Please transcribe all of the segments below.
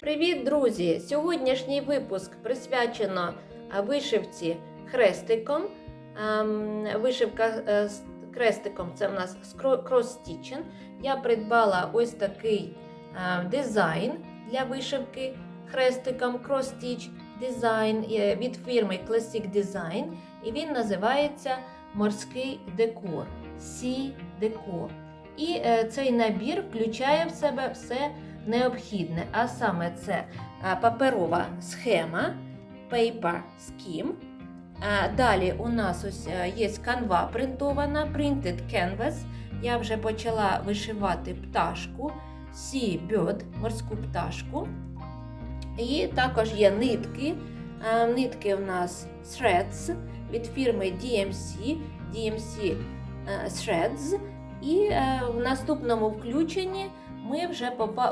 Привіт, друзі! Сьогоднішній випуск присвячено вишивці хрестиком. Ем, Вишивка е, з хрестиком це в нас крос-стічен. Я придбала ось такий е, дизайн для вишивки хрестиком Cross-Stitch дизайн е, від фірми Classic Design. І він називається Морський декор. Sea Decor. І е, цей набір включає в себе все необхідне, а саме це паперова схема Paper Scheme. Далі у нас ось є канва принтована, Printed Canvas. Я вже почала вишивати пташку, Sea Bird, морську пташку. І також є нитки. Нитки у нас Threads від фірми DMC, DMC е, Threads. І е, в наступному включенні ми вже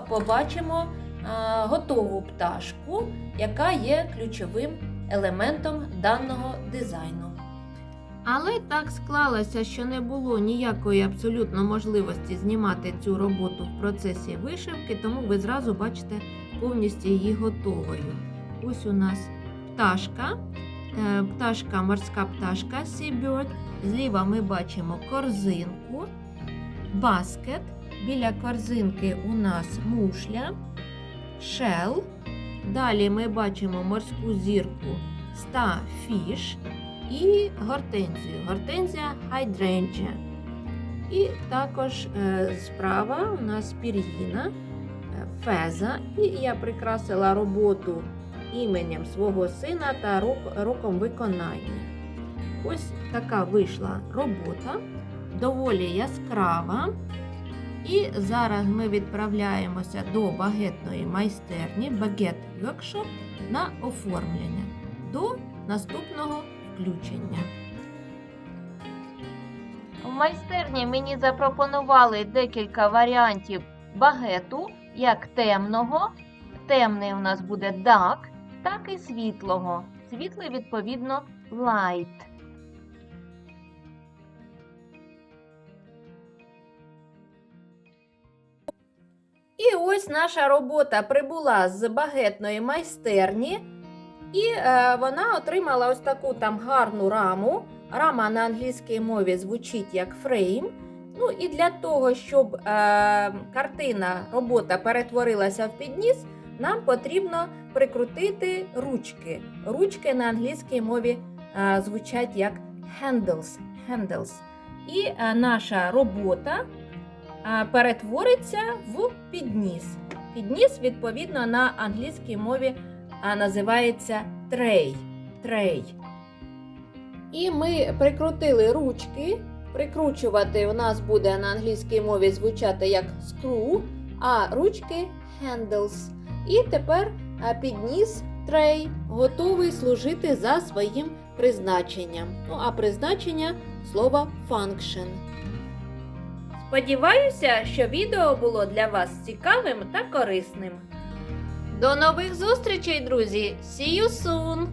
побачимо е, готову пташку, яка є ключовим елементом даного дизайну. Але так склалося, що не було ніякої абсолютно можливості знімати цю роботу в процесі вишивки, тому ви зразу бачите повністю її готовою. Ось у нас пташка, е, пташка, морська пташка Seabird. Зліва ми бачимо корзинку, баскет. Біля корзинки у нас мушля, шел. Далі ми бачимо морську зірку Starfish і гортензію. Гортензія Hydrangea. І також е, справа у нас пір'їна, е, феза. І я прикрасила роботу іменем свого сина та рок- роком виконання. Ось така вийшла робота, доволі яскрава. І зараз ми відправляємося до багетної майстерні Багет Workshop на оформлення до наступного включення. В майстерні мені запропонували декілька варіантів багету, як темного. Темний у нас буде dark, так і світлого. Світлий, відповідно, light. Ось наша робота прибула з багетної майстерні, і е, вона отримала ось таку там гарну раму. Рама на англійській мові звучить як фрейм. Ну і для того, щоб е, картина, робота перетворилася в підніс, нам потрібно прикрутити ручки. Ручки на англійській мові е, звучать як handles. handles. І е, наша робота перетвориться в підніс. Підніс, відповідно, на англійській мові називається трей. трей. І ми прикрутили ручки. Прикручувати у нас буде на англійській мові звучати як screw, а ручки handles. І тепер підніс трей готовий служити за своїм призначенням. Ну, а призначення слова function. Сподіваюся, що відео було для вас цікавим та корисним. До нових зустрічей, друзі! See you soon!